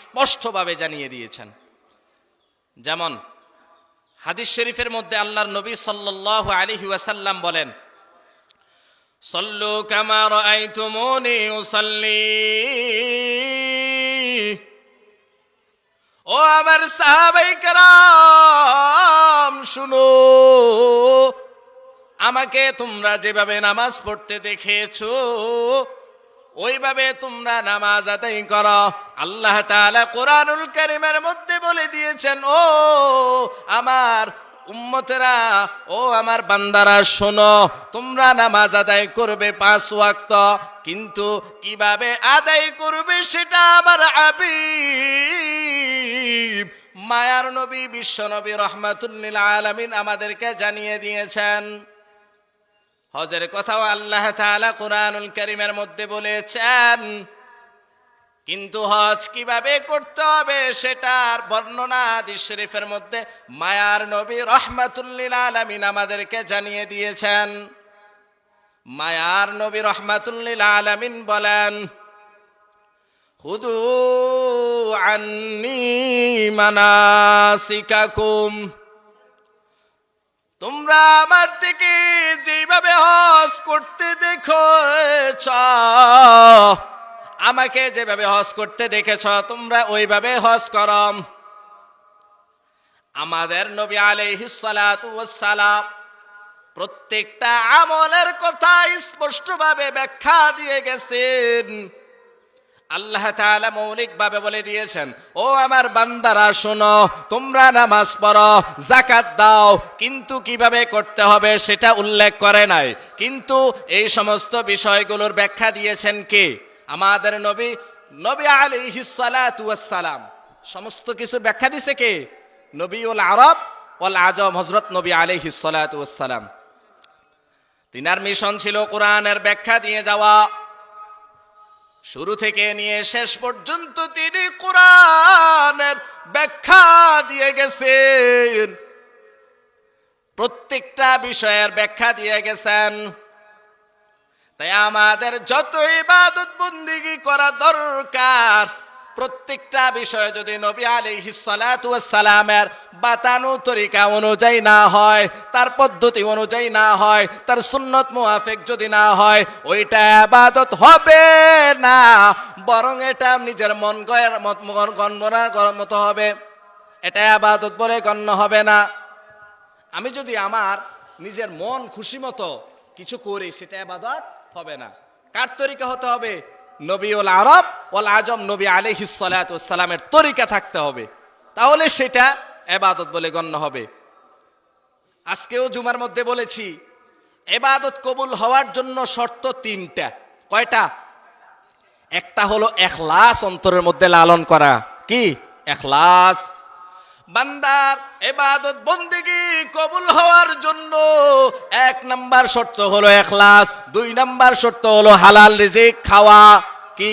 স্পষ্টভাবে জানিয়ে দিয়েছেন। যেমন হাদিস শরীফের মধ্যে আল্লাহর নবী সাল্লাল্লাহু আলাইহি ওয়াসাল্লাম বলেন, সল্লু ও আমার সাহাবাই কারাম, শুনো, আমাকে তোমরা যেভাবে নামাজ পড়তে দেখেছ ওইভাবে তোমরা নামাজ আদায় করো। আল্লাহ তাআলা কোরআনুল কারীমের মধ্যে বলে দিয়েছেন, ও আমার উম্মতেরা, ও আমার বান্দারা, শোনো, তোমরা নামাজ আদায় করবে পাঁচ ওয়াক্ত, কিন্তু কীভাবে আদায় করবে সেটা আমার আবিব মায়ার নবী বিশ্ব নবী রহমাতুল্লিল আলামিন আমাদেরকে জানিয়ে দিয়েছেন। হজের কথাও আল্লাহ তাআলা কোরআনুল কারীমের মধ্যে বলেছেন। কিন্তু হজ কীভাবে করতে হবে সেটার বর্ণনা হাদিস শরীফের মধ্যে মায়ার নবী রহমাতুল্লিল আলামিন আমাদেরকে জানিয়ে দিয়েছেন। মায়ার নবী রহমাতুল্লিল আলামিন বলেন, হুদু আন্নি মানাসিকাকুম। তোমরা আমার থেকে যেভাবে হজ করতে দেখেছ, আমাকে যেভাবে হজ করতে দেখেছ, তোমরা ওইভাবে হজ করম আমাদের নবী আলাইহিসালাম প্রত্যেকটা আমলের কথা স্পষ্টভাবে ব্যাখ্যা দিয়ে গেছেন। আল্লাহ তাআলা মৌলিকভাবে বলে দিয়েছেন, ও আমার বান্দারা, শোনো, তোমরা নামাজ পড়ো জাকাত দাও, কিন্তু কীভাবে করতে হবে সেটা উল্লেখ করে নাই। কিন্তু এই সমস্ত বিষয়গুলোর ব্যাখ্যা দিয়েছেন কে? আমাদের নবী নবী আলাইহিস সালাতু সালাম সমস্ত কিছু ব্যাখ্যা দিছে কে? নবী উল আরব ওয়াল আজম, হযরত নবী সালাতু ওয়াস সালাম তিনার মিশন ছিল কোরআনের ব্যাখ্যা দিয়ে যাওয়া। শুরু থেকে নিয়ে শেষ পর্যন্ত তিনি কোরআনের ব্যাখ্যা দিয়ে গেছেন। প্রত্যেকটা বিষয়ের ব্যাখ্যা দিয়ে গেছেন। তাই আমাদের যতই ইবাদত বন্দিগি করা দরকার প্রত্যেকটা বিষয়ে যদি নবী সালামের বাতানো তরিকা অনুযায়ী না হয়, তার পদ্ধতি অনুযায়ী না হয়, তার সুন্নত মুআফিক যদি না হয়, ওইটা আবাদত হবে না, বরং এটা নিজের মন গয়ের মত গণনা করার মতো হবে। এটা আবাদত বলে গণ্য হবে না। আমি যদি আমার নিজের মন খুশি মতো কিছু করি, সেটা আবাদত হবে না। কার তরিকা হতে হবে? নবী ওল আরব ওল আজম নবী আলিহিস সালামের তরিকা থাকতে হবে। তাহলে সেটা এবাদত বলে গণ্য হবে। আজকেও জুমার মধ্যে বলেছি, এবাদত কবুল হওয়ার জন্য শর্ত তিনটা। কয়টা? একটা হলো এখলাস, অন্তরের মধ্যে লালন করা। কি? এখলাস। বান্দার এবাদত বন্দিগি কবুল হওয়ার জন্য এক নাম্বার শর্ত হলো এখলাস, দুই নাম্বার শর্ত হলো হালাল রিজিক খাওয়া, কি?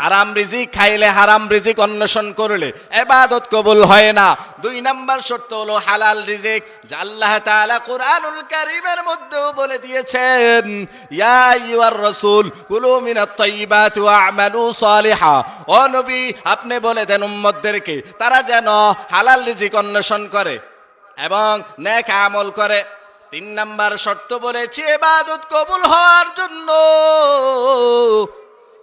হারাম রিজিক খাইলে হারাম রিজিক অন্বেষণ করলে এবাদত কবুল হয় না। দুই নাম্বার শর্ত হলো হালাল রিজিক। আল্লাহ তাআলা কোরআনুল কারীমের মধ্যেও বলে দিয়েছেন, ইয়া আইয়ুহার রাসূল, কুলু মিনাত তাইয়্যিবাতি ওয়া আমালু সালিহা। ও নবী, আপনি বলে দেন উম্মতদেরকে, তারা যেন হালাল রিজিক অন্বেষণ করে এবং নেক আমল করে। তিন নাম্বার শর্ত বলেছি, এবাদত কবুল হওয়ার জন্য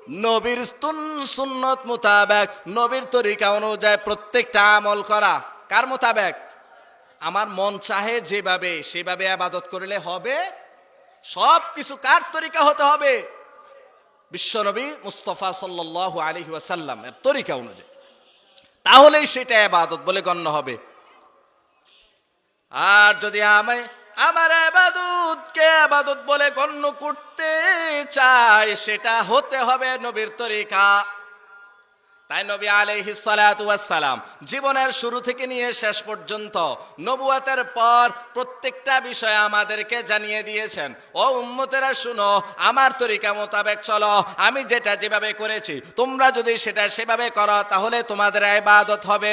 নবীর সুন- সুন্নত মোতাবেক, নবীর তরিকা অনুযায়ী প্রত্যেকটা আমল করা। কার মোতাবেক? আমার মন চাহে যেভাবে, সেভাবে আবাদত করলে হবে। সব কিছু কার তরিকা হতে হবে? বিশ্বনবী মুস্তফা সাল্লাল্লাহু আলাইহি ওয়াসাল্লাম এর তরিকা অনুযায়ী। তাহলেই সেটা আবাদত বলে গণ্য হবে। আর যদি আমায় আমার আবাদতকে আবাদত বলে গণ্য করতে চাই সেটা হতে হবে নবীর তরিকা। তাই নবী ওয়াস সালাম জীবনের শুরু থেকে নিয়ে শেষ পর্যন্ত নবুয়াতের পর প্রত্যেকটা বিষয় আমাদেরকে জানিয়ে দিয়েছেন। ও উম্মতেরা, শুনো, আমার তরিকা মোতাবেক চলো, আমি যেটা যেভাবে করেছি, তোমরা যদি সেটা সেভাবে করো, তাহলে তোমাদের ইবাদত হবে।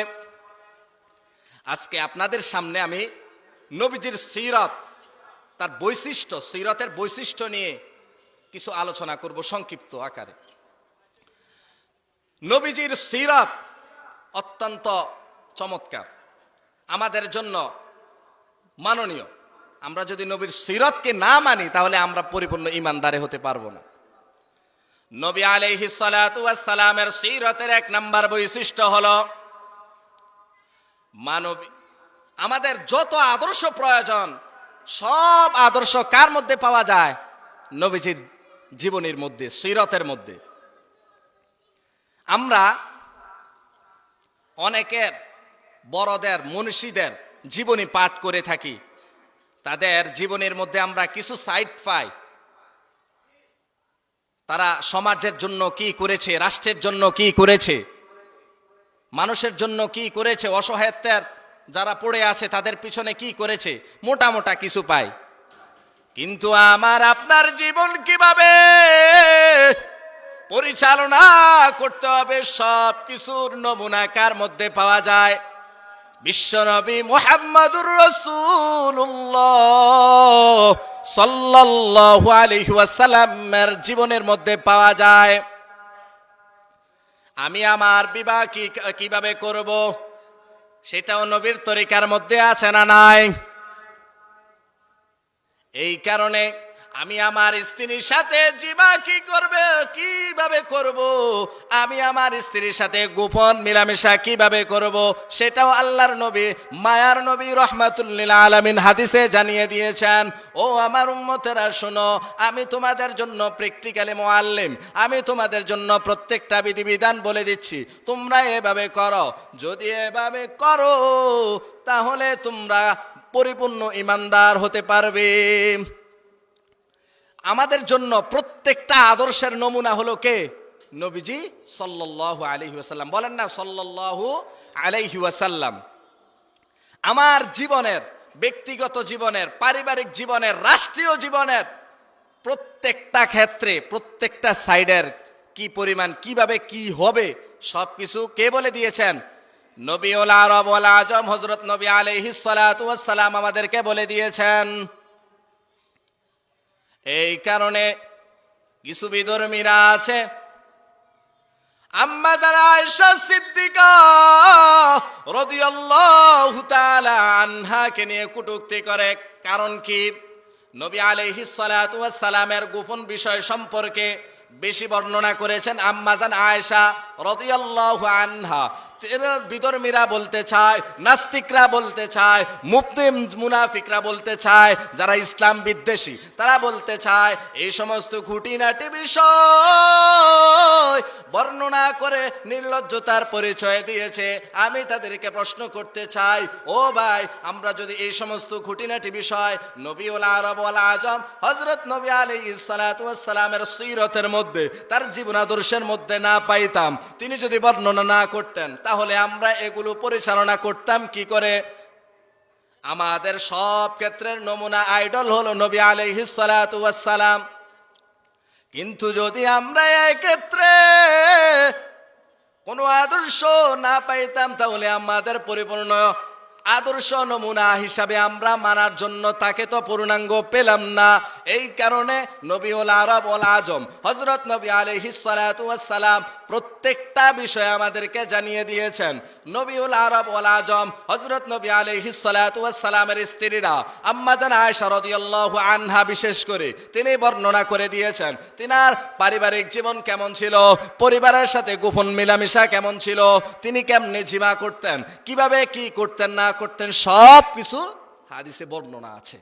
আজকে আপনাদের সামনে আমি নবীজির সিরত, তার বৈশিষ্ট্য, সিরতের বৈশিষ্ট্য নিয়ে কিছু আলোচনা করব সংক্ষিপ্ত আকারে। নবীজির সিরত অত্যন্ত চমৎকার, আমাদের জন্য মাননীয়। আমরা যদি নবীর সিরতকে না মানি, তাহলে আমরা পরিপূর্ণ ইমানদারে হতে পারব না। নবী আলাইহি সালামের সিরতের এক নাম্বার বৈশিষ্ট্য হলো, মানবী আমাদের যত আদর্শ প্রয়োজন, সব আদর্শ কার মধ্যে পাওয়া যায়? নবীজির জীবনের মধ্যে, সিরতের মধ্যে। আমরা অনেকের বড়দের, মনীষীদের জীবনী পাঠ করে থাকি। তাদের জীবনের মধ্যে আমরা কিছু সাইড পাই। তারা সমাজের জন্য কি করেছে, রাষ্ট্রের জন্য কি করেছে, মানুষের জন্য কি করেছে, অসহায়ত্বের যারা পড়ে আছে তাদের পিছনে কি করেছে? মোটা মোটা কিছু পাই কিন্তু আমার আপনার জীবন কীভাবে পরিচালনা করতে হবে? সব কিছুর নমুনা কার মধ্যে পাওয়া যায়? বিশ্বনবী মোহাম্মদুর রসুল্লাহ সাল্লাল্লাহু আলাইহি ওয়াসাল্লামের জীবনের মধ্যে পাওয়া যায়। আমি আমার বিবাহ কীভাবে করব? সেটাও নবীর তরিকার মধ্যে আছে না নাই? এই কারণে আমি আমার স্ত্রীর সাথে জীবা কি করবে? কীভাবে করব? আমি আমার স্ত্রীর সাথে গোপন মিলামেশা কীভাবে করব? সেটাও আল্লাহর নবী, মায়ার নবী রহমাতুল্লিল আলমিন হাদিসে জানিয়ে দিয়েছেন। ও আমার উম্মতেরা, শোনো, আমি তোমাদের জন্য প্র্যাকটিক্যালি মোয়াল্লিম। আমি তোমাদের জন্য প্রত্যেকটা বিধিবিধান বলে দিচ্ছি। তোমরা এভাবে করো। যদি এভাবে করো, তাহলে তোমরা পরিপূর্ণ ইমানদার হতে পারবে। আমাদের জন্য প্রত্যেকটা আদর্শের নমুনা হলো কে? নবীজি সাল্লাল্লাহু আলাইহি ওয়াসাল্লাম। বলেন না, সাল্লাল্লাহু আলাইহি ওয়াসাল্লাম। আমার জীবনের, ব্যক্তিগত জীবনের, পারিবারিক জীবনের, রাষ্ট্রীয় জীবনের প্রত্যেকটা ক্ষেত্রে, প্রত্যেকটা সাইডের কি পরিমাণ, কীভাবে কি হবে সব কিছু কে বলে দিয়েছেন? নবী ওল আরব আজম হজরত নবী সালাম আমাদেরকে বলে দিয়েছেন এই কারণে কিছু বিধর্মীরা আছে। আম্মা তারা আয়েশা সিদ্দিকা রাদিয়াল্লাহু তাআলা আনহাকে নিয়ে কটূক্তি করে। কারণ কি? নবী আলাইহিস সালাতু সালামের গোপন বিষয় সম্পর্কে বেশি বর্ণনা করেছেন আম্মাজান আয়েশা রাদিয়াল্লাহু আনহা। বিধর্মীরা বলতে চায়, নাস্তিকরা বলতে চায় মুসলিম মুনাফিকরা বলতে চায়, যারা ইসলাম বিদ্বেষী, তারা বলতে চায়, এই সমস্ত খুঁটিনাটি বিষয় বর্ণনা করে নির্লজ্জতার পরিচয় দিয়েছে। আমি তাদেরকে প্রশ্ন করতে চাই, ও ভাই, আমরা যদি এই সমস্ত খুঁটিনাটি বিষয় নবী ওল আরব ওল আজম হজরত নবী আলী সালামের সিরতের মধ্যে, তার জীবনাদর্শের মধ্যে না পাইতাম, তিনি যদি বর্ণনা না করতেন তাহলে আমরা এগুলো পরিচালনা করতাম কি করে? আমাদের সব ক্ষেত্রের নমুনা আইডল হলো নবী আলহিসালাম কিন্তু যদি আমরা ক্ষেত্রে কোনো আদর্শ না পাইতাম, তাহলে আমাদের পরিপূর্ণ আদর্শ নমুনা হিসাবে আমরা মানার জন্য তাকে তো পূর্ণাঙ্গ পেলাম না। এই কারণে নবী ওল আরব ওল আজম হজরত নবী আলহিসালাম প্রত্যেকটা বিষয় আমাদেরকে জানিয়ে দিয়েছেন। নবীউল আরব ওল আজম হজরত নবী আলহিসালামের স্ত্রীরা আম্মাদান আয়সা রদিয়াল্লাহু আনহা বিশেষ করে, তিনি বর্ণনা করে দিয়েছেন, তিনার পারিবারিক জীবন কেমন ছিল? পরিবারের সাথে গোপন মিলামিশা কেমন ছিল? তিনি কেমনে জিমা করতেন? কীভাবে কি করতেন না করতেন, সব কিছু হাদিসে বর্ণনা আছে।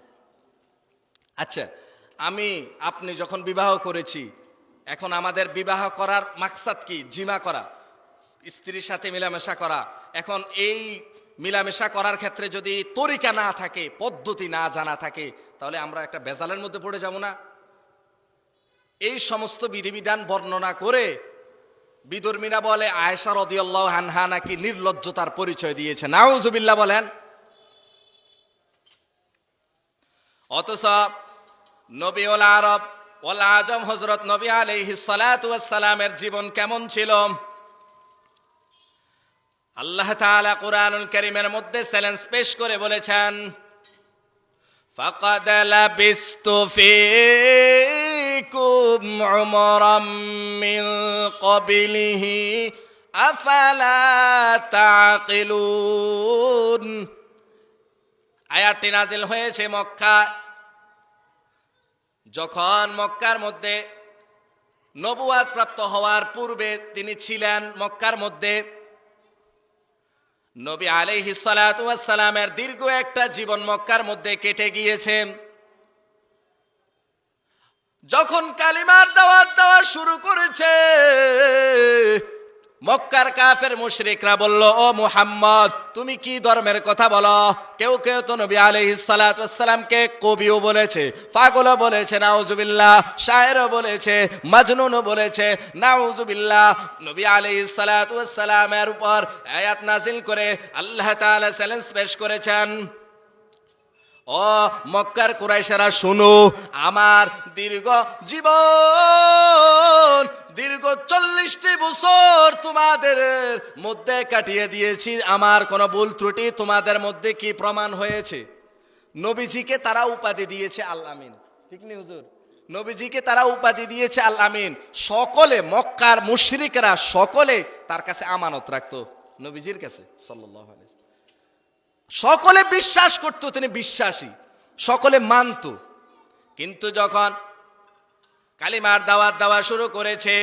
আচ্ছা আমি, আপনি যখন বিবাহ করেছি, এখন আমাদের বিবাহ করার মাকসাদ কি? জিমা করা, স্ত্রীর সাথে মিলামেশা করা। এখন এই মিলামেশা করার ক্ষেত্রে যদি তরিকা না থাকে, পদ্ধতি না জানা থাকে, তাহলে আমরা একটা বেজালের মধ্যে পড়ে যাব না। এই সমস্ত বিধিবিধান বর্ণনা করে বিদর্মীরা বলে, আয়েশা রদিয়াল্লাহ হানহা নাকি নির্লজ্জতার পরিচয় দিয়েছে। নাউজুবিল্লাহ বলেন, অথচ নবী ওল আরব ওল আজম হজরত নবী আলাইহিস সালামের জীবন কেমন ছিল? আল্লাহ তাআলা কোরআনুল কারীমের মধ্যে চ্যালেঞ্জ পেশ করে বলেছেন فقد لبست فيكم عمرا من قبله أفلا তাকিলুন আয়াতটি নাজিল হয়েছে মক্কা যখন মক্কার মধ্যে নবুয়াদ প্রাপ্ত হওয়ার পূর্বে তিনি ছিলেন মক্কার মধ্যে নবী আলাইহিস সালাতু ওয়াস সালামের দীর্ঘ একটা জীবন মক্কার মধ্যে কেটে গিয়েছে। যখন কালিমার দাওয়াত দেওয়া শুরু করেছে মক্কার কাফের মুশরিকরা বলল, ও মুহাম্মদ, তুমি কি ধর্মের কথা বলো? কেউ কেউ তো নবী আলাইহিস সালাতু ওয়াস সালামকে কবিও বলেছে, পাগলও বলেছে, নাউজুবিল্লাহ, শায়েরও বলেছে, মাজনুনও বলেছে, নাউজুবিল্লাহ। নবী আলাইহিস সালাতু ওয়াস সালামের উপর আয়াত নাজিল করে আল্লাহ তাআলা চ্যালেঞ্জ পেশ করেছেন, ও মক্কার কুরাইশেরা, শুনো, আমার দীর্ঘ জীবন দীর্ঘ চল্লিশটি বছর তোমাদের মধ্যে কাটিয়ে দিয়েছি। আমার কোনো ভুল ত্রুটি তোমাদের মধ্যে কি প্রমাণ হয়েছে? নবীজিকে তারা উপাধি দিয়েছে আল্লামিন ঠিক নেই হুজুর? নবীজিকে তারা উপাধি দিয়েছে আল্লামিন সকলে, মক্কার মুশরিকরা সকলে তার কাছে আমানত রাখতো নবীজির কাছে আলাইহি সকলে বিশ্বাস করত, তিনি বিশ্বাসী। সকলে মানত। কিন্তু যখন কালিমার দাওয়াত দেওয়া শুরু করেছে,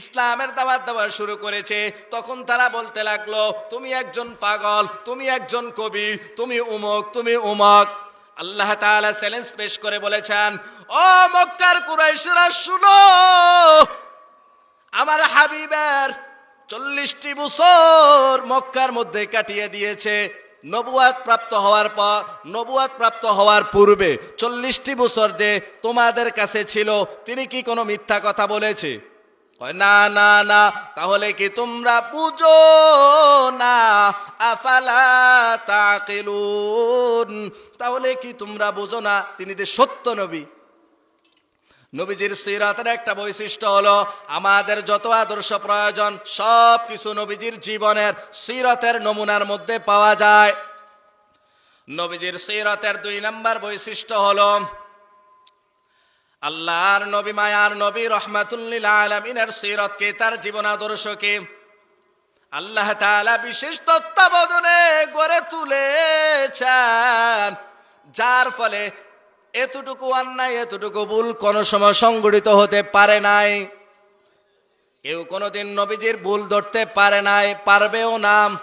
ইসলামের দাওয়াত দেওয়া শুরু করেছে, তখন তারা বলতে লাগল, তুমি একজন পাগল, তুমি একজন কবি, তুমি উমক তুমি উমক। আল্লাহ তাআলা চ্যালেঞ্জ পেশ করে বলেছেন, ও মক্কার কুরাইশরা, শুনো, আমার হাবিবের চল্লিশটি বছর মক্কার মধ্যে কাটিয়ে দিয়েছে। নবুয়াত প্রাপ্ত হওয়ার পর নবুয়াত প্রাপ্ত হওয়ার পূর্বে চল্লিশটি বছর যে তোমাদের কাছে ছিল, তিনি কি কোনো মিথ্যা কথা বলেছে? না না না, তাহলে কি তোমরা বুঝো না? আফালা তাকিলুন? তাহলে কি তোমরা বুঝো না? তিনি যে সত্য নবী। নবীজির সিরাতের একটা বৈশিষ্ট্য হলো, আমাদের যত আদর্শ প্রয়োজন সব কিছু নবীজির জীবনের সিরতের নমুনার মধ্যে পাওয়া যায়। নবীজির সিরতের দুই নম্বর বৈশিষ্ট্য হলো, আল্লাহর নবী মায়ার নবী রহমাতুল্লিল আলমিনের সিরতকে তার জীবন আদর্শকে আল্লাহ তাআলা বিশেষ তত্ত্বাবধানে গড়ে তুলেছেন, যার ফলে এতটুকু অন্যায়, এতটুকু ভুল কোনো সময় সংগঠিত হতে পারে নাই। কেউ কোনোদিন নবীজির ভুল ধরতে পারে নাই, পারবেও না।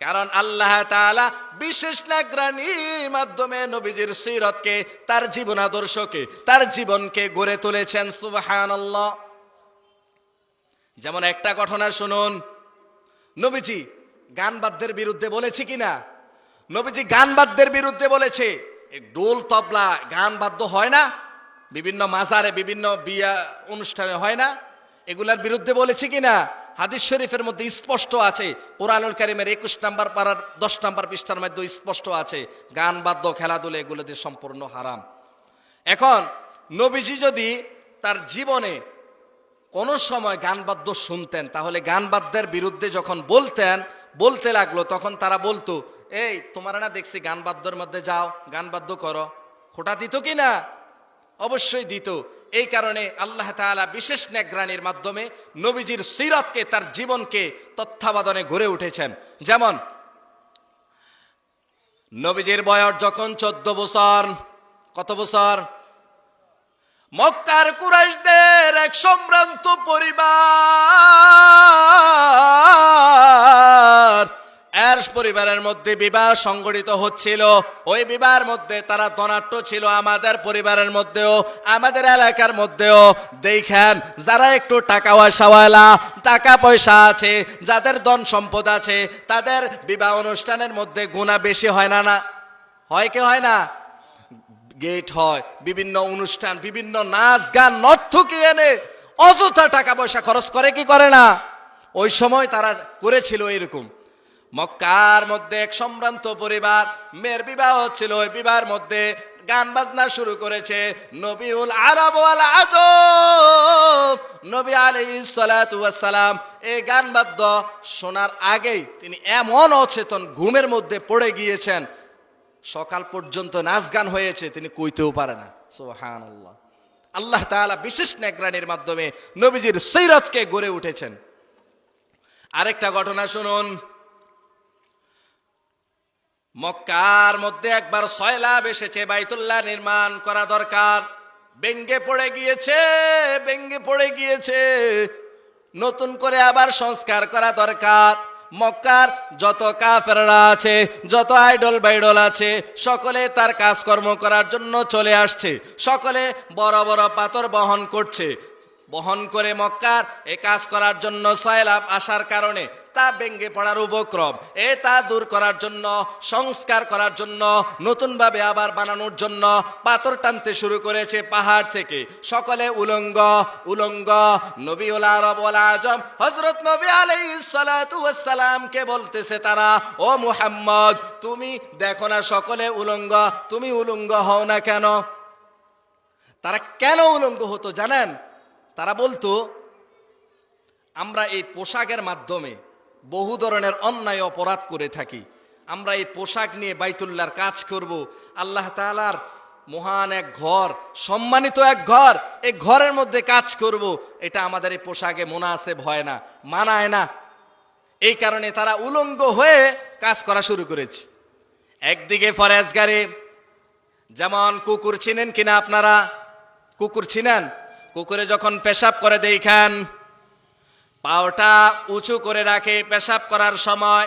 কারণ আল্লাহ তাআলা বিশেষ নাগ্রানির মাধ্যমে নবীজির সিরতকে, তার জীবন আদর্শকে, তার জীবনকে গড়ে তুলেছেন, সুবহানাল্লাহ। যেমন একটা ঘটনা শুনুন। নবীজি গান বাদ্যের বিরুদ্ধে বলেছে কিনা? নবীজি গান বাদ্যের বিরুদ্ধে বলেছে ডোল তবলা গান বাদ্য হয় না, বিভিন্ন মাজারে বিভিন্ন বিয়া অনুষ্ঠানে হয় না। এগুলার বিরুদ্ধে বলেছে কিনা? হাদিস শরীফের মধ্যে স্পষ্ট আছে। কোরআনুল কারিমের একুশ নাম্বার পাড়ার দশ নাম্বার পৃষ্ঠার মধ্যে স্পষ্ট আছে, গান বাদ্য, খেলাধুলা এগুলোতে সম্পূর্ণ হারাম। এখন নবীজি যদি তার জীবনে কোন সময় গান বাদ্য শুনতেন, তাহলে গান বাদ্যের বিরুদ্ধে যখন বলতেন, বলতে লাগল, তখন তারা বলতো এই, তোমার না দেখছি গান বাদ্যর মধ্যে যাও, গান বাদ্য করো। খোটা দিত কি না? অবশ্যই দিত। এই কারণে আল্লাহ তাআলা বিশেষ নেগ্রানির মাধ্যমে নবীজির সিরতকে, তার জীবনকে তত্ত্বাবধানে গড়ে উঠেছেন। যেমন, নবীজির বয়স যখন চোদ্দ বছর, কত বছর? মক্কার কুরাইশদের এক সম্ভ্রান্ত পরিবার এর পরিবারের মধ্যে বিবাহ সংগঠিত হচ্ছিল। ওই বিবাহের মধ্যে তারা ধনাট্য ছিল আমাদের পরিবারের মধ্যেও, আমাদের এলাকার মধ্যেও। দেখেন, যারা একটু টাকা পয়সাওয়ালা টাকা পয়সা আছে, যাদের ধন সম্পদ আছে, তাদের বিবাহ অনুষ্ঠানের মধ্যে গুণা বেশি হয় না না? হয় কি হয় না? গেট হয়, বিভিন্ন অনুষ্ঠান, বিভিন্ন নাচ গান নর্থকি এনে অযথা টাকা পয়সা খরচ করে, কি করে না? ওই সময় তারা করেছিল এরকম মক্কার মধ্যে এক সম্ভ্রান্ত পরিবার, মেয়ের বিবাহ হচ্ছিল ওই বিবাহের মধ্যে গান বাজনা শুরু করেছে নবীউল আরব আল আজম। নবী সালাম এই গান বাদ্য শোনার আগেই তিনি এমন অচেতন ঘুমের মধ্যে পড়ে গিয়েছেন। সকাল পর্যন্ত নাচ গান হয়েছে, তিনি কইতেও পারে না। সোহান আল্লাহ আল্লাহ তাআলা বিশেষ নেগ্রানির মাধ্যমে নবীজির সৈরতকে গড়ে উঠেছেন। আরেকটা ঘটনা শুনুন। মক্কার মধ্যে একবার সয়লাভ এসেছে, বাইতুল্লাহ নির্মাণ করা দরকার। ব্যঙ্গে পড়ে গিয়েছে ব্যঙ্গে পড়ে গিয়েছে। নতুন করে আবার সংস্কার করা দরকার। মক্কার যত কাফেররা আছে, যত আইডল বাইডল আছে, সকলে তার কাজকর্ম করার জন্য চলে আসছে। সকলে বড় বড় পাথর বহন করছে। বহন করে মক্কার এ কাজ করার জন্য সয়লাভ আসার কারণে তা ব্যঙ্গে পড়ার উপক্রম। এ তা দূর করার জন্য, সংস্কার করার জন্য, নতুনভাবে আবার বানানোর জন্য পাথর টানতে শুরু করেছে পাহাড় থেকে। সকলে উলঙ্গ উলঙ্গ নবী আরব আজম হজরত নবী আলাইসালামকে বলতেছে তারা, ও মুহাম্মদ, তুমি দেখো না সকলে উলঙ্গ, তুমি উলঙ্গ হও না কেন? তারা কেন উলঙ্গ হতো জানেন? তারা বলতো, আমরা এই পোশাকের মাধ্যমে বহু ধরনের অন্যায় অপরাধ করে থাকি। আমরা এই পোশাক নিয়ে বাইতুল্লার কাজ করব। আল্লাহ তাআলার মহান এক ঘর, সম্মানিত এক ঘর, এই ঘরের মধ্যে কাজ করব। এটা আমাদের এই পোশাকে মোনাসেব হয় না, মানায় না। এই কারণে তারা উলঙ্গ হয়ে কাজ করা শুরু করেছে। একদিকে ফরেজগারে, যেমন কুকুর চিনেন কিনা আপনারা? কুকুর চিনেন? কুকুরে যখন পেশাব করে দেখেন পাওটা উঁচু করে রাখে পেশাব করার সময়,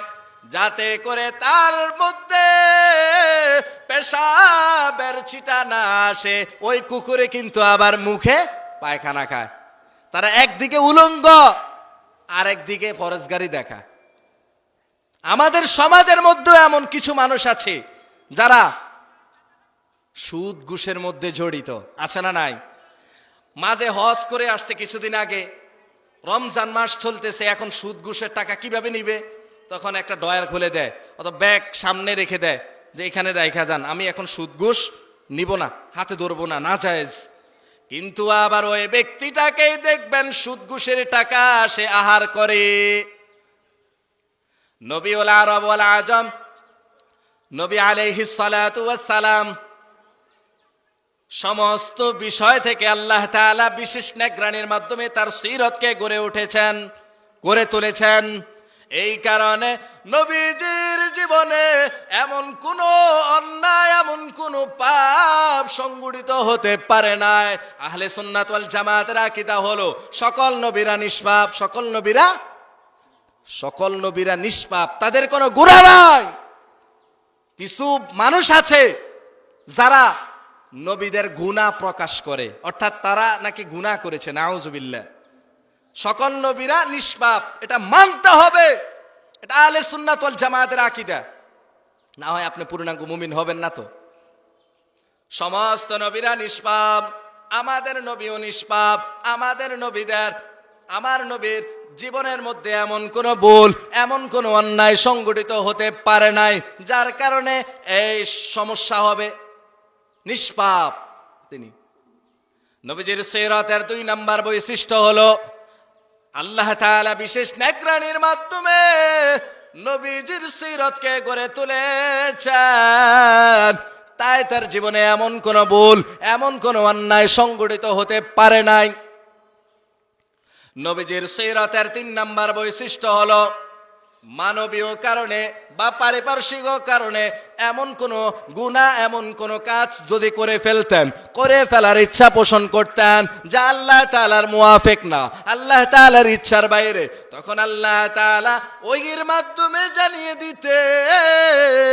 যাতে করে তার মধ্যে পেশাবের ছিটা না আসে। ওই কুকুরে কিন্তু আবার মুখে পায়খানা খায়। তারা একদিকে উলঙ্গ আর একদিকে ফরজগারি দেখা আমাদের সমাজের মধ্যে এমন কিছু মানুষ আছে যারা সুদ, ঘুষের মধ্যে জড়িত। আছে না নাই? মাঝে হজ করে আসছে কিছুদিন আগে। রমজান মাস চলতেছে, এখন সুদ ঘুষের টাকা কীভাবে নিবে? তখন একটা ডয়ার খুলে দেয় অত ব্যাগ সামনে রেখে দেয়, যে এখানে রেখা যান, আমি এখন সুদ ঘুষ নিব না, হাতে ধরবো না না জায়েজ। কিন্তু আবার ওই ব্যক্তিটাকেই দেখবেন সুদ ঘুষের টাকা সে আহার করে। নবী ওল আরব ওল আজম, নবী আলাইহিস সালাম সমস্ত বিষয় থেকে আল্লাহ তাআলা বিশেষ নেগ্রানির মাধ্যমে তার সিরতকে গড়ে উঠেছেন, গড়ে তুলেছেন। এই কারণে নবীজির জীবনে এমন কোন অন্যায়, এমন কোন পাপ সংগঠিত হতে পারে নাই। আহলে সুন্নাত ওয়াল জামাতের আকীদা হলো, সকল নবীরা নিষ্পাপ, সকল নবীরা সকল নবীরা নিষ্পাপ। তাদের কোনো গুণা নাই। কিছু মানুষ আছে যারা নবীদের গুণা প্রকাশ করে। অর্থাৎ তারা নাকি গুণা করেছে, নাউজুবিল্লাহ। সকল নবীরা নিষ্পাপ, এটা মানতে হবে। এটা আলে সুন্নাত ওয়াল জামায়াতের আকীদা। না হয় আপনি পূর্ণাঙ্গ মুমিন হবেন না তো। সমস্ত নবীরা নিষ্পাপ, আমাদের নবীও নিষ্পাপ, আমাদের নবীদের, আমার নবীর জীবনের মধ্যে এমন কোনো ভুল, এমন কোনো অন্যায় সংগঠিত হতে পারে নাই, যার কারণে এই সমস্যা হবে। নিষ্পাপ তিনি। নবীজির সৈরতের দুই নাম্বার বৈশিষ্ট্য হলো, আল্লাহ বিশেষ নেকরানির মাধ্যমে নবীজির সিরতকে গড়ে তুলেছেন। তাই তার জীবনে এমন কোন ভুল, এমন কোন অন্যায় সংগঠিত হতে পারে নাই। নবীজির সিরতের তিন নাম্বার বৈশিষ্ট্য হলো মানবীয় কারণে বা পারিপার্শ্বিক কারণে এমন কোনো গুণা, এমন কোনো কাজ যদি করে ফেলতেন, করে ফেলার ইচ্ছা পোষণ করতেন যা আল্লাহ তালার মুয়াফেক না, আল্লাহ তালার ইচ্ছার বাইরে। তখন আল্লাহ তালা ওইয়ের মাধ্যমে জানিয়ে দিতেন,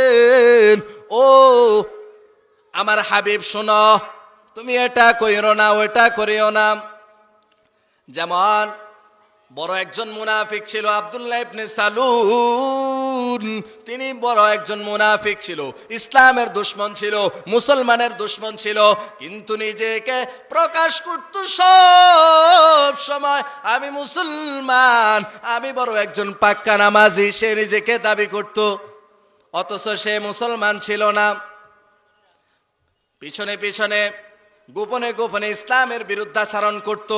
ও আমার হাবিব শোনো, তুমি এটা কইরো না ওটা করিও না। যেমন বড় একজন মুনাফিক ছিল আব্দুল্লাহ ইবনে সালুন। তিনি বড় একজন মুনাফিক ছিল, ইসলামের দুশ্মন ছিল, মুসলমানের দুশ্মন ছিল। কিন্তু নিজেকে প্রকাশ করত সব সময়, আমি মুসলমান, আমি বড় একজন পাক্কা নামাজি সে নিজেকে দাবি করত। অথচ সে মুসলমান ছিল না। পিছনে পিছনে, গোপনে গোপনে ইসলামের বিরুদ্ধাচারণ করত।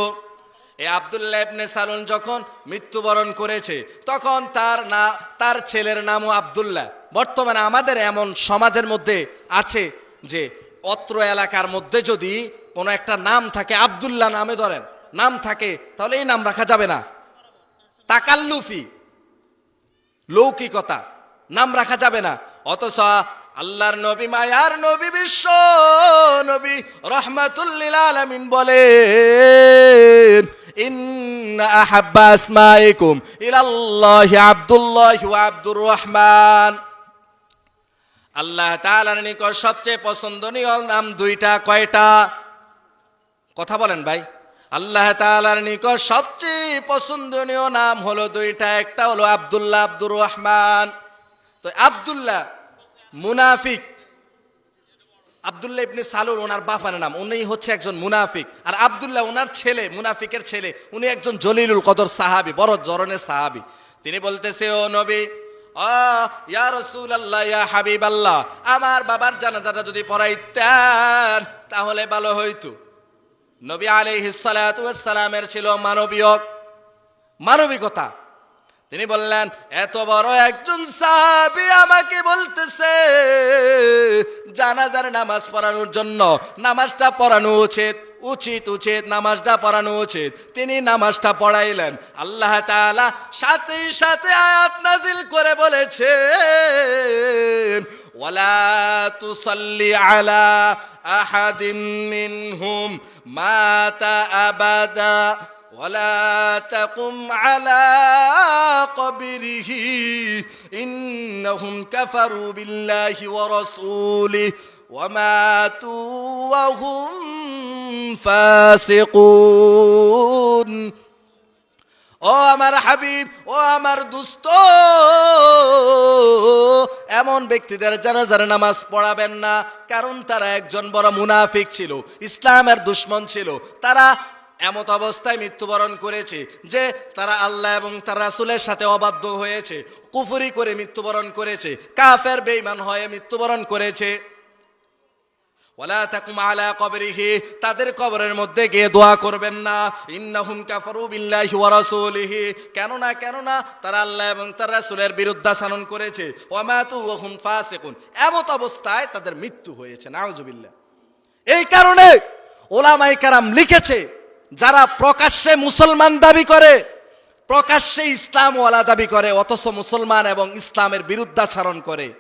এই আবদুল্লাহ ইবনে সালুন যখন মৃত্যুবরণ করেছে, তখন তার না, তার ছেলের নামও আবদুল্লাহ। বর্তমানে আমাদের এমন সমাজের মধ্যে আছে যে, অত্র এলাকার মধ্যে যদি কোনো একটা নাম থাকে, আবদুল্লাহ নামে ধরেন, নাম থাকে, তাহলে এই নাম রাখা যাবে না। তাকাল্লুফি, লৌকিকতা, নাম রাখা যাবে না। অথচ আল্লাহর নবী, মায়ার নবী, বিশ্ব নবী রহমাতুল্লিল আলামিন বলেন ইন্না রহমান আল্লাহ নিকট সবচেয়ে পছন্দনীয় নাম দুইটা, কয়টা? কথা বলেন ভাই। আল্লাহ তাআলার নিকট সবচেয়ে পছন্দনীয় নাম হলো দুইটা, একটা হলো আব্দুল্লাহ আব্দুর রহমান। তো আব্দুল্লাহ মুনাফিক আব্দুল্লাহ ইবনে সালুর ওনার বাপার নাম। উনি হচ্ছে একজন মুনাফিক। আর আবদুল্লাহ ওনার ছেলে, মুনাফিকের ছেলে, উনি একজন জলিলুল কদর সাহাবি, বড় জরনের সাহাবি। তিনি বলতেছে, ও নবী ইয়া রসুল আল্লাহ ইয়া হাবিব আল্লাহ আমার বাবার জানাজাটা যদি পড়াইতেন, তাহলে ভালো হইতো। নবী আলী আলাইহিসসালামের ছিল মানবীয়, মানবিকতা। তিনি বললেন, এত বড় একজন সাহাবি আমাকে বলতেছে, জানাজার নামাজ পড়ানোর জন্য। নামাজটা পড়ানো উচিত উচিত উচিত, নামাজটা পড়ানো উচিত। তিনি নামাজটা পড়াইলেন। আল্লাহ তাআলা সাথে সাথে আয়াত নাজিল করে বলেছেন, ওয়ালা তুসাল্লি আলা আহাদিম মিনহুম মাতা আবাদা ولا تقم على قبره إنهم كفروا بالله ورسوله وماتوا وهم فاسقون ও আমার হাবিব ও আমার দুস্ত এমন ব্যক্তিদের জানাজার নামাজ পড়াবেন না কারণ তারা একজন বড় মুনাফিক ছিল ইসলামের দুশ্মন ছিল তারা এমত অবস্থায় মৃত্যুবরণ করেছে যে তারা আল্লাহ এবং তার রাসুলের সাথে অবাধ্য হয়েছে, কুফুরি করে মৃত্যুবরণ করেছে, কাফের বেঈমান হয়ে মৃত্যুবরণ করেছে। ওয়ালা তাকুম আলা কবরিহি, তাদের কবরের মধ্যে গিয়ে দোয়া করবেন না। ইন্নাহুম কাফারু বিল্লাহি ওয়া রাসূলিহি কেন না কেন না তারা আল্লাহ এবং তার রাসূলের বিরুদ্ধাচরণ করেছে। ওয়া মাতু ওয়া হুম ফাসিকুন, এমত অবস্থায় তাদের মৃত্যু হয়েছে, নাউজুবিল্লাহ। এই কারণে ওলামাই কারাম লিখেছে যারা প্রকাশ্যে মুসলমান দাবি করে, প্রকাশ্যে ইসলামওয়ালা দাবি করে, অথচ মুসলমান এবং ইসলামের বিরুদ্ধাচরণ করে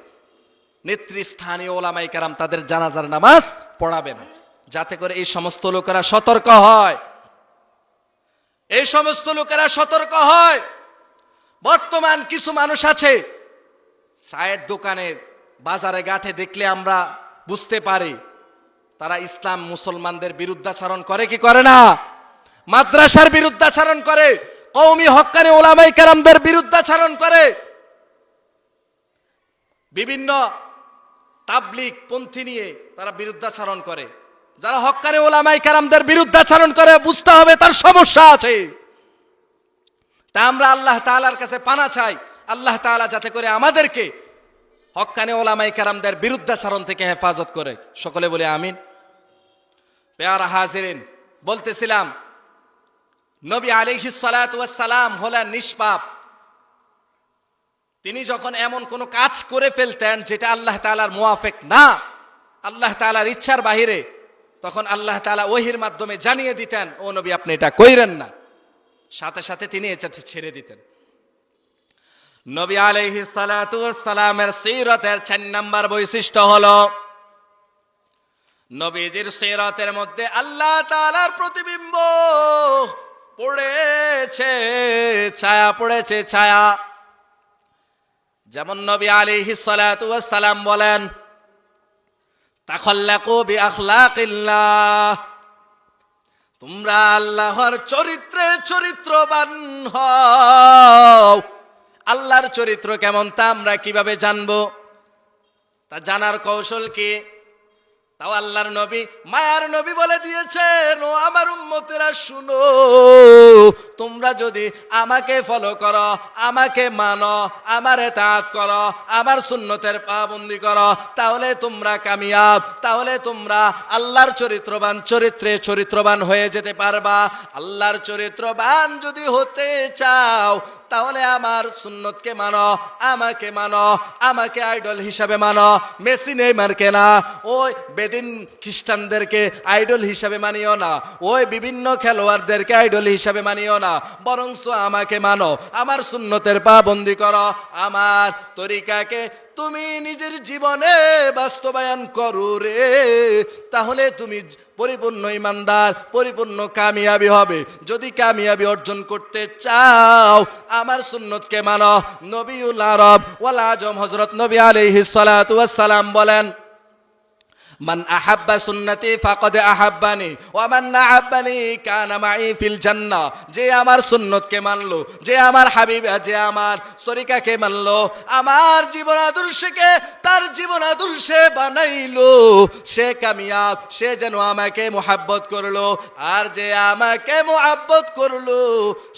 নেতৃস্থানীয় ওলামাই কারাম তাদের জানাজার নামাজ পড়াবে না। যাতে করে এই সমস্ত লোকেরা সতর্ক হয়। এই সমস্ত লোকেরা সতর্ক হয়। বর্তমান কিছু মানুষ আছে, চায়ের দোকানে, বাজারে গাঠে দেখলে আমরা বুঝতে পারি, তারা ইসলাম মুসলমানদের বিরুদ্ধাচরণ করে কি করে না? মাদ্রাসার বিরুদ্ধাচরণ করে কৌমি হক্কানি ওলামাই কারামদের বিরুদ্ধাচরণ করে। বিভিন্ন তাবলিক পন্থী নিয়ে তারা বিরুদ্ধাচরণ করে। যারা হক্কানি ওলামাই কারামদের বিরুদ্ধাচরণ করে, বুঝতে হবে তার সমস্যা আছে। তা আমরা আল্লাহ তাআলার কাছে পানা চাই। আল্লাহ তাআলা যাতে করে আমাদেরকে হক্কানি ওলামাই কারামদের বিরুদ্ধাচরণ থেকে হেফাজত করে। সকলে বলে আমিন। পেয়ারা হাজিরিন, বলতেছিলাম নবী আলিহি সালাম হলেন নিষ্পাপ। তিনি যখন এমন কোনো কাজ করে ফেলতেন যেটা আল্লাহ তালার মোয়াফেক না, আল্লাহ তালার ইচ্ছার বাহিরে, তখন আল্লাহ তালা ওহির মাধ্যমে জানিয়ে দিতেন, ও নবী, আপনি এটা কইরেন না। সাথে সাথে তিনি এটা ছেড়ে দিতেন। নবী আলহি সালামের সিরতের চার নাম্বার বৈশিষ্ট্য হলো, নবীজির সিরতের মধ্যে আল্লাহ তালার প্রতিবিম্ব। পড়েছে, ছায়া পড়েছে, ছায়া। যেমন নবী আলিহি সালাম বলেন তোমরা আল্লাহর চরিত্রে চরিত্রবান আল্লাহর চরিত্র কেমন তা আমরা কীভাবে জানব? তা জানার কৌশল কি? তাও আল্লাহর নবী, মায়ার নবী বলে দিয়েছেন, ও আমার উম্মতেরা, শুনো, তোমরা যদি আমাকে ফলো করো, আমাকে মানো, আমার এতাত করো, আমার সুন্নতের পাবন্দি করো, তাহলে তোমরা কামিয়াব, তাহলে তোমরা আল্লাহর চরিত্রবান, চরিত্রে চরিত্রবান হয়ে যেতে পারবা। আল্লাহর চরিত্রবান যদি হতে চাও তাহলে আমার সুন্নতকে মানো, আমাকে মানো, আমাকে আইডল হিসাবে মানো। মেসি নেইমারকে না ওই বেদিন খ্রিস্টানদেরকে আইডল হিসাবে মানিও না, ওই বিভিন্ন খেলোয়াড়দেরকে আইডল হিসাবে মানিও না। বরংস আমাকে মানো, আমার সুন্নতের পাবন্দি করো। আমার তরিকাকে তুমি নিজের জীবনে বাস্তবায়ন করো রে। তাহলে তুমি পরিপূর্ণ ইমানদার, পরিপূর্ণ কামিয়াবি হবে। যদি কামিয়াবি অর্জন করতে চাও, আমার সুন্নতকে মানো। নবীউল আরব ওয়াল আজম হজরত নবী সালাম বলেন মান আহাব্বা সুন্নতি ফাকদ আহাব্বানি ওয়ামান আহাব্বানি কানা মাই ফিল জান্নাহ। যে আমার সুন্নতকে মানলো, যে আমার হাবিব, যে আমার সরিকাকে মানলো, আমার জীবন আদর্শকে তার জীবন আদর্শে বানাইলো। সে কামিয়াব, সে যেন আমাকে মোহাব্বত করল, আর যে আমাকে মোহাব্বত করল,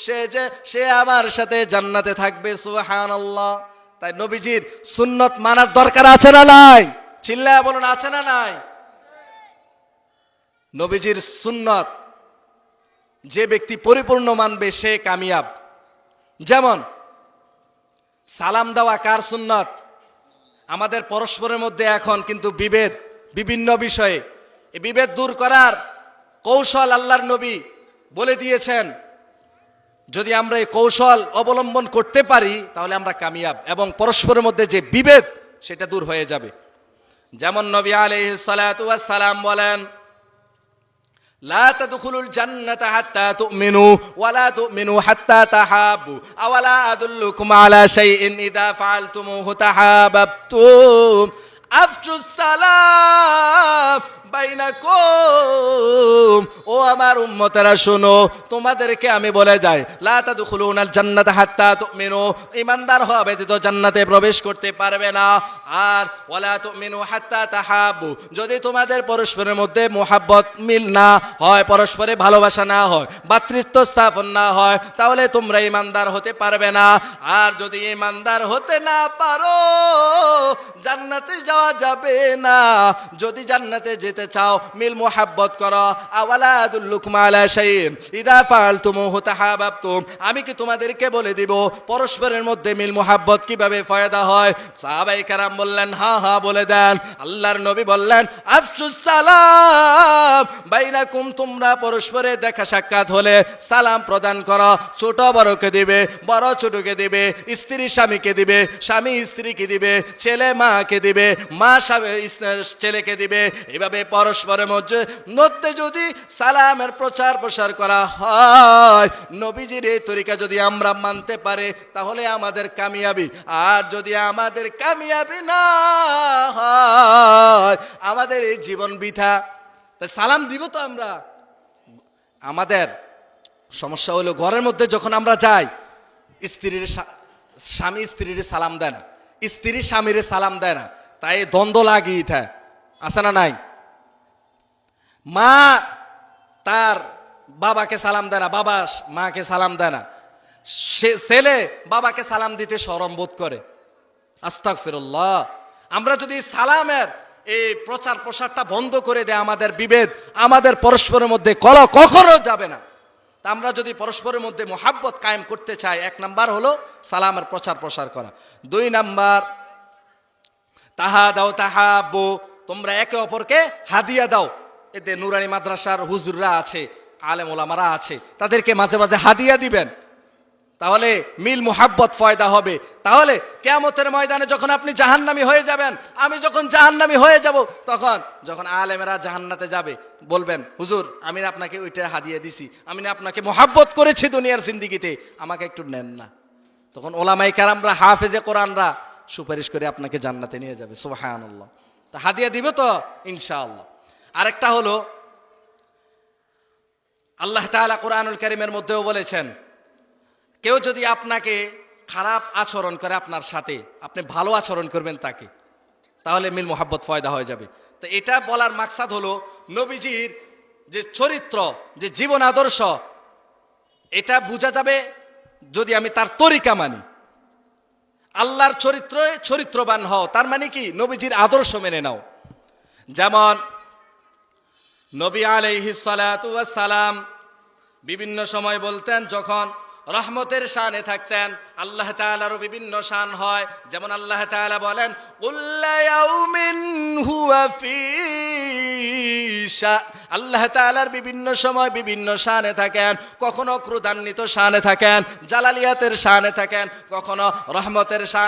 সে যে, সে আমার সাথে জান্নাতে থাকবে, সুবহানাল্লাহ। তাই নবীজির সুন্নত মানার দরকার আছে না নাই? চিল্লায় বলুন, আছে না নাই? নবীজির সুন্নত, যে ব্যক্তি পরিপূর্ণ মানবে সে কামিয়াব। যেমন, সালাম দেওয়া কার সুন্নত? আমাদের পরস্পরের মধ্যে এখন কিন্তু বিভেদ, বিভিন্ন বিষয়ে। এই বিভেদ দূর করার কৌশল আল্লাহর নবী বলে দিয়েছেন, যদি আমরা এই কৌশল অবলম্বন করতে পারি, তাহলে আমরা কামিয়াব। এবং পরস্পরের মধ্যে যে বিভেদ, সেটা দূর হয়ে যাবে। যেমন নবী আলাইহিস সালাতু ওয়াস সালাম বলেন لا تدخلوا الجنة حتى تؤمنوا ولا تؤمنوا حتى تحابوا أولا أدلكم على شيء إذا فعلتموه تحاببتم أفشوا السلام ও আমার উম্মতেরা, শোনো, তোমাদেরকে আমি বলে যাই, লা তাদখুলুনাল হাত্তা তুমিনু। ঈমানদার হওয়া ব্যতীত জান্নাতে প্রবেশ করতে পারবে না। আর হাত্তা তাহাব্বু। যদি তোমাদের পরস্পরের মধ্যে মোহাব্বত মিল না হয়, পরস্পরে ভালোবাসা না হয়, ভাতৃত্ব স্থাপন না হয়, তাহলে তোমরা ঈমানদার হতে পারবে না। আর যদি ঈমানদার হতে না পারো, জান্নাতে যাওয়া যাবে না। যদি জান্নাতে যেতে চাও, মিল মোহাব্বত করো। আওয়ালা আদুল্লুকুমা আলা শাইইন। ইদা ফাআলতুমুহু তাহাবাবতুম। আমি কি তোমাদেরকে বলে দিব, পরস্পরের মধ্যে মিল মোহাব্বত কীভাবে ফায়দা হয়? সাহাবাই কারাম বললেন হ্যাঁ হ্যাঁ বলে দেন। আল্লাহর নবী বললেন আফসুস সালাম। বাইনাকুম তোমরা পরস্পরে দেখা সাক্ষাৎ হলে সালাম প্রদান করো। ছোট বড়কে দিবে, বড় ছোটকে দিবে, স্ত্রী স্বামীকে দিবে, স্বামী স্ত্রীকে দিবে, ছেলে মাকে দিবে, মা ছেলেকে দিবে। এভাবে পরস্পরের মধ্যে মধ্যে যদি সালামের প্রচার প্রসার করা হয়, নবীজির এই তরিকা যদি আমরা মানতে পারে, তাহলে আমাদের কামিয়াবি। আর যদি আমাদের কামিয়াবি না হয়, আমাদের এই জীবন বৃথা। তাই সালাম দিব তো আমরা। আমাদের সমস্যা হলো ঘরের মধ্যে যখন আমরা যাই, স্ত্রীর স্বামী স্ত্রীর সালাম দেয় না। স্ত্রী স্বামীর সালাম দেয় না। তাই দ্বন্দ্ব লাগিয়ে থাকে আছে না নাই? মা তার বাবাকে সালাম দেয় না বাবা মাকে সালাম দেয় না সে ছেলে বাবাকে সালাম দিতে সরম বোধ করে। আস্তাক ফিরল্লাহ আমরা যদি সালামের এই প্রচার প্রসারটা বন্ধ করে দেয় আমাদের বিভেদ, আমাদের পরস্পরের মধ্যে কল কখনো যাবে না। তা আমরা যদি পরস্পরের মধ্যে মোহাব্বত কায়েম করতে চাই, এক নাম্বার হলো সালামের প্রচার প্রসার করা। দুই নাম্বার, তাহা দাও তাহাব্বু, তোমরা একে অপরকে হাদিয়া দাও। এতে নুরানি মাদ্রাসার হুজুররা আছে, আলেম ওলামারা আছে, তাদেরকে মাঝে মাঝে হাদিয়া দিবেন। তাহলে মিল মুহাব্বত ফয়দা হবে। তাহলে কেয়ামতের ময়দানে যখন আপনি জাহান্নামি হয়ে যাবেন, আমি যখন জাহান্নামি হয়ে যাব, তখন যখন আলেমেরা জাহান্নাতে যাবে, বলবেন, হুজুর, আমি আপনাকে ওইটা হাদিয়ে দিছি, আমি আপনাকে মোহাব্বত করেছি দুনিয়ার জিন্দিগিতে, আমাকে একটু নেন না। তখন ওলামাই কারামরা, হাফেজে কোরআনরা সুপারিশ করে আপনাকে জান্নাতে নিয়ে যাবে সুবাহান তা হাদিয়া দিবে তো, ইনশাআল্লাহ। আরেকটা হলো, আল্লাহ তাআলা কোরআনুল করিমের মধ্যেও বলেছেন, কেউ যদি আপনাকে খারাপ আচরণ করে আপনার সাথে, আপনি ভালো আচরণ করবেন তাকে, তাহলে মিল মোহাব্বত ফয়দা হয়ে যাবে। তো এটা বলার মাকসাদ হলো নবীজির যে চরিত্র, যে জীবন আদর্শ, এটা বোঝা যাবে যদি আমি তার তরিকা মানি। আল্লাহর চরিত্রে চরিত্রবান হও, তার মানে কি? নবীজির আদর্শ মেনে নাও। যেমন নবী ওয়াস সালাম বিভিন্ন সময় বলতেন, যখন রহমতের শানে থাকতেন, আল্লাহ তাআলারও বিভিন্ন শান হয়। যেমন আল্লাহ তাআলা বলেন আল্লাহ তাআলার বিভিন্ন সময় বিভিন্ন শানে থাকেন, কখনো ক্রোধান্বিত শানে থাকেন, জালালিয়াতের শানে থাকেন, কখনো রহমতের শান